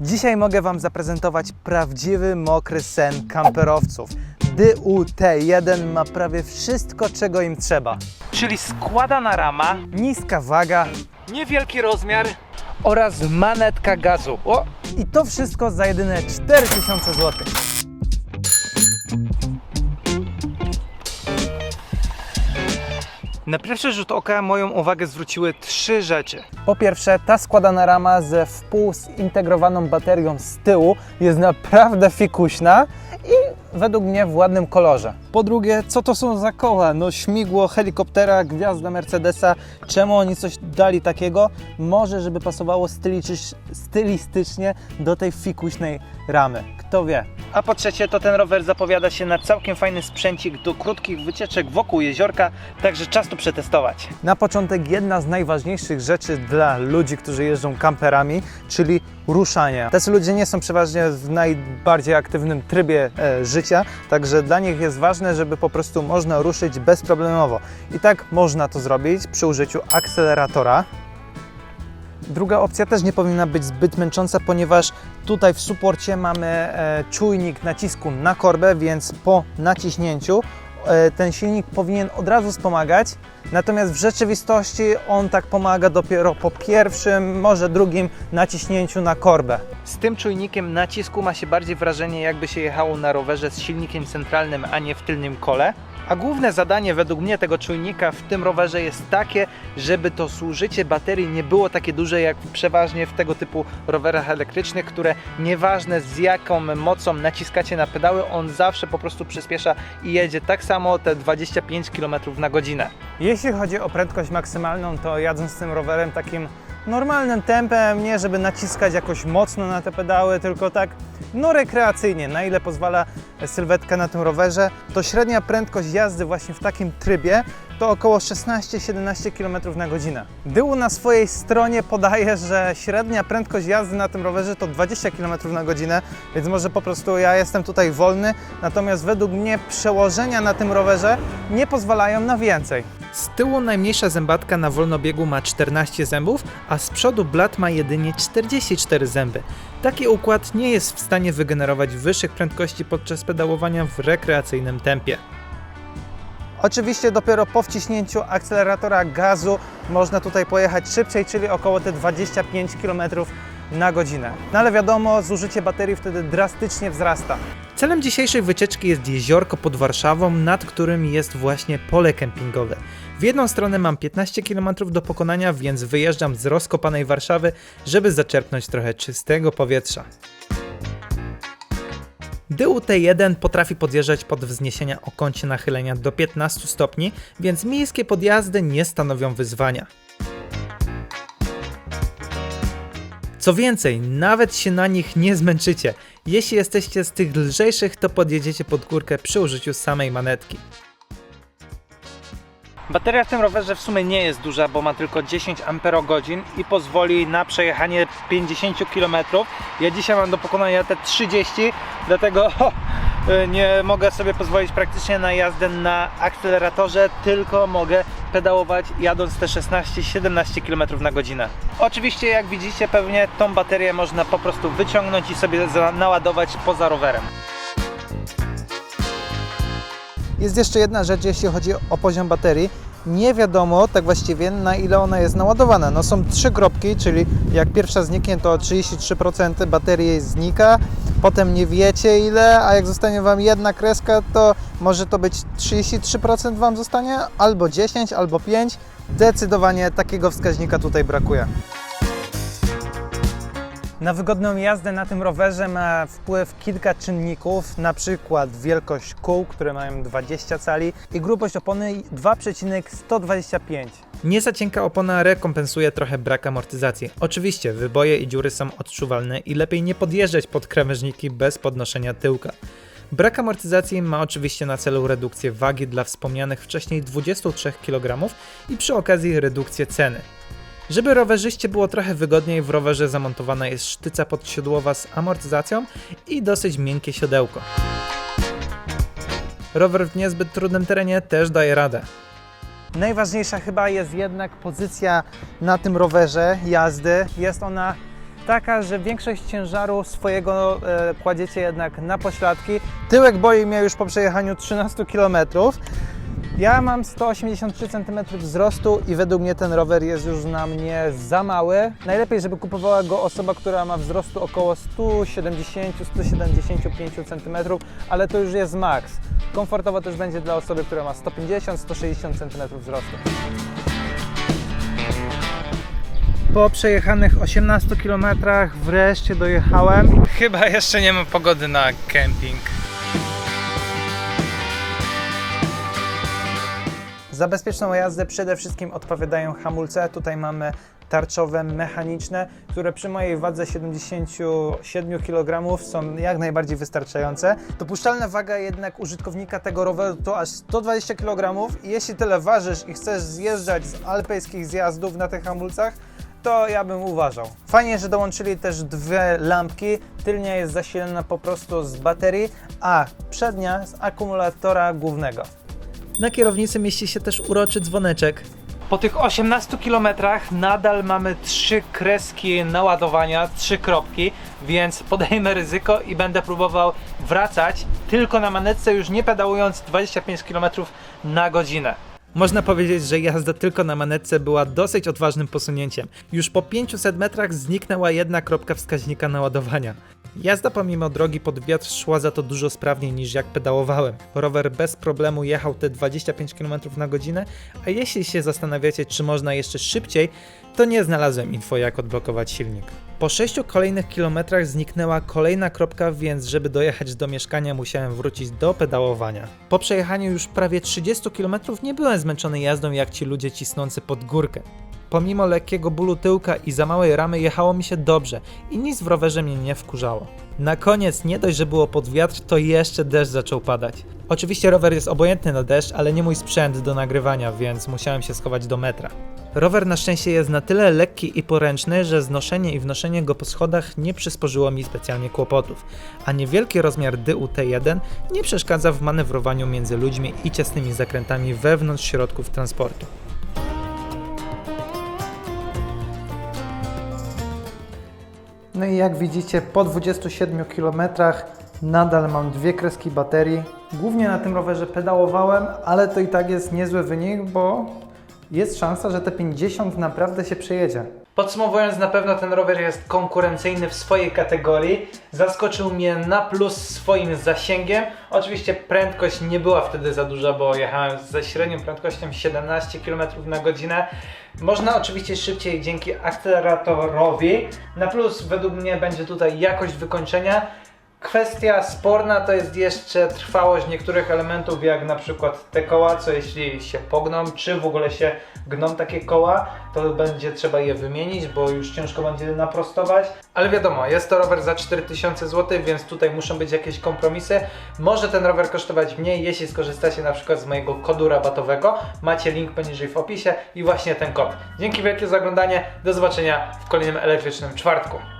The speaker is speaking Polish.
Dzisiaj mogę Wam zaprezentować prawdziwy mokry sen kamperowców. DUT1 ma prawie wszystko, czego im trzeba. Czyli składana rama, niska waga, niewielki rozmiar oraz manetka gazu. O! I to wszystko za jedyne 4000 zł. Na pierwszy rzut oka moją uwagę zwróciły trzy rzeczy. Po pierwsze, ta składana rama ze współzintegrowaną baterią z tyłu jest naprawdę fikuśna i według mnie w ładnym kolorze. Po drugie, co to są za koła? No śmigło helikoptera, gwiazda Mercedesa. Czemu oni coś dali takiego? Może, żeby pasowało stylistycznie, do tej fikuśnej ramy. Kto wie? A po trzecie, to ten rower zapowiada się na całkiem fajny sprzęcik do krótkich wycieczek wokół jeziorka, także czas to przetestować. Na początek jedna z najważniejszych rzeczy dla ludzi, którzy jeżdżą kamperami, czyli ruszanie. Tacy ludzie nie są przeważnie w najbardziej aktywnym trybie e, życia, także dla nich jest ważne, żeby po prostu można ruszyć bezproblemowo. I tak można to zrobić przy użyciu akceleratora. Druga opcja też nie powinna być zbyt męcząca, ponieważ tutaj w suporcie mamy e, czujnik nacisku na korbę, więc po naciśnięciu ten silnik powinien od razu wspomagać. Natomiast w rzeczywistości on tak pomaga dopiero po pierwszym, może drugim naciśnięciu na korbę. Z tym czujnikiem nacisku ma się bardziej wrażenie, jakby się jechało na rowerze z silnikiem centralnym, a nie w tylnym kole. A główne zadanie według mnie tego czujnika w tym rowerze jest takie, żeby to zużycie baterii nie było takie duże jak przeważnie w tego typu rowerach elektrycznych, które nieważne z jaką mocą naciskacie na pedały, on zawsze po prostu przyspiesza i jedzie tak samo te 25 km na godzinę. Jeśli chodzi o prędkość maksymalną, to jadąc tym rowerem takim normalnym tempem, nie żeby naciskać jakoś mocno na te pedały, tylko tak no rekreacyjnie, na ile pozwala sylwetka na tym rowerze, to średnia prędkość jazdy właśnie w takim trybie to około 16-17 km na godzinę. Dyłu na swojej stronie podaje, że średnia prędkość jazdy na tym rowerze to 20 km na godzinę, więc może po prostu ja jestem tutaj wolny, natomiast według mnie przełożenia na tym rowerze nie pozwalają na więcej. Z tyłu najmniejsza zębatka na wolnobiegu ma 14 zębów, a z przodu blat ma jedynie 44 zęby. Taki układ nie jest w stanie wygenerować wyższych prędkości podczas pedałowania w rekreacyjnym tempie. Oczywiście dopiero po wciśnięciu akceleratora gazu można tutaj pojechać szybciej, czyli około te 25 km na godzinę. No ale wiadomo, zużycie baterii wtedy drastycznie wzrasta. Celem dzisiejszej wycieczki jest jeziorko pod Warszawą, nad którym jest właśnie pole kempingowe. W jedną stronę mam 15 km do pokonania, więc wyjeżdżam z rozkopanej Warszawy, żeby zaczerpnąć trochę czystego powietrza. DUT1 potrafi podjeżdżać pod wzniesienia o kącie nachylenia do 15 stopni, więc miejskie podjazdy nie stanowią wyzwania. Co więcej, nawet się na nich nie zmęczycie. Jeśli jesteście z tych lżejszych, to podjedziecie pod górkę przy użyciu samej manetki. Bateria w tym rowerze w sumie nie jest duża, bo ma tylko 10 Ah i pozwoli na przejechanie 50 km. Ja dzisiaj mam do pokonania te 30, dlatego ho, nie mogę sobie pozwolić praktycznie na jazdę na akceleratorze, tylko mogę pedałować jadąc te 16-17 km na godzinę. Oczywiście jak widzicie pewnie tą baterię można po prostu wyciągnąć i sobie naładować poza rowerem. Jest jeszcze jedna rzecz, jeśli chodzi o poziom baterii. Nie wiadomo tak właściwie na ile ona jest naładowana. No są trzy kropki, czyli jak pierwsza zniknie to 33% baterii znika, potem nie wiecie ile, a jak zostanie Wam jedna kreska to może to być 33% Wam zostanie, albo 10, albo 5. Zdecydowanie takiego wskaźnika tutaj brakuje. Na wygodną jazdę na tym rowerze ma wpływ kilka czynników, na przykład wielkość kół, które mają 20 cali i grubość opony 2,125. Nie za cienka opona rekompensuje trochę brak amortyzacji. Oczywiście wyboje i dziury są odczuwalne i lepiej nie podjeżdżać pod krawężniki bez podnoszenia tyłka. Brak amortyzacji ma oczywiście na celu redukcję wagi dla wspomnianych wcześniej 23 kg i przy okazji redukcję ceny. Żeby rowerzyście było trochę wygodniej, w rowerze zamontowana jest sztyca podsiodłowa z amortyzacją i dosyć miękkie siodełko. Rower w niezbyt trudnym terenie też daje radę. Najważniejsza chyba jest jednak pozycja na tym rowerze jazdy. Jest ona taka, że większość ciężaru swojego e, kładziecie jednak na pośladki. Tyłek boi mnie już po przejechaniu 13 km. Ja mam 183 cm wzrostu i według mnie ten rower jest już na mnie za mały. Najlepiej, żeby kupowała go osoba, która ma wzrostu około 170-175 cm, ale to już jest maks. Komfortowo też będzie dla osoby, która ma 150-160 cm wzrostu. Po przejechanych 18 km wreszcie dojechałem. Chyba jeszcze nie ma pogody na kemping. Za bezpieczną jazdę przede wszystkim odpowiadają hamulce. Tutaj mamy tarczowe, mechaniczne, które przy mojej wadze 77 kg są jak najbardziej wystarczające. Dopuszczalna waga jednak użytkownika tego roweru to aż 120 kg i jeśli tyle ważysz i chcesz zjeżdżać z alpejskich zjazdów na tych hamulcach, to ja bym uważał. Fajnie, że dołączyli też dwie lampki. Tylnia jest zasilana po prostu z baterii, a przednia z akumulatora głównego. Na kierownicy mieści się też uroczy dzwoneczek. Po tych 18 km nadal mamy trzy kreski naładowania, trzy kropki, więc podejmę ryzyko i będę próbował wracać tylko na manetce, już nie pedałując 25 km na godzinę. Można powiedzieć, że jazda tylko na manetce była dosyć odważnym posunięciem. Już po 500 metrach zniknęła jedna kropka wskaźnika naładowania. Jazda pomimo drogi pod wiatr szła za to dużo sprawniej niż jak pedałowałem. Rower bez problemu jechał te 25 km na godzinę, a jeśli się zastanawiacie, czy można jeszcze szybciej, to nie znalazłem info jak odblokować silnik. Po 6 kolejnych kilometrach zniknęła kolejna kropka, więc żeby dojechać do mieszkania musiałem wrócić do pedałowania. Po przejechaniu już prawie 30 km nie byłem zmęczony jazdą jak ci ludzie cisnący pod górkę. Pomimo lekkiego bólu tyłka i za małej ramy jechało mi się dobrze i nic w rowerze mnie nie wkurzało. Na koniec nie dość, że było pod wiatr, to jeszcze deszcz zaczął padać. Oczywiście rower jest obojętny na deszcz, ale nie mój sprzęt do nagrywania, więc musiałem się schować do metra. Rower na szczęście jest na tyle lekki i poręczny, że znoszenie i wnoszenie go po schodach nie przysporzyło mi specjalnie kłopotów, a niewielki rozmiar dyłu T1 nie przeszkadza w manewrowaniu między ludźmi i ciasnymi zakrętami wewnątrz środków transportu. No i jak widzicie, po 27 km nadal mam dwie kreski baterii. Głównie na tym rowerze pedałowałem, ale to i tak jest niezły wynik, bo jest szansa, że te 50 naprawdę się przejedzie. Podsumowując, na pewno ten rower jest konkurencyjny w swojej kategorii. Zaskoczył mnie na plus swoim zasięgiem. Oczywiście prędkość nie była wtedy za duża, bo jechałem ze średnią prędkością 17 km na godzinę. Można oczywiście szybciej dzięki akceleratorowi. Na plus według mnie będzie tutaj jakość wykończenia. Kwestia sporna to jest jeszcze trwałość niektórych elementów, jak na przykład te koła, co jeśli się pogną, czy w ogóle się gną takie koła, to będzie trzeba je wymienić, bo już ciężko będzie naprostować. Ale wiadomo, jest to rower za 4000 zł, więc tutaj muszą być jakieś kompromisy. Może ten rower kosztować mniej, jeśli skorzystacie na przykład z mojego kodu rabatowego. Macie link poniżej w opisie i właśnie ten kod. Dzięki wielkie za oglądanie, do zobaczenia w kolejnym elektrycznym czwartku.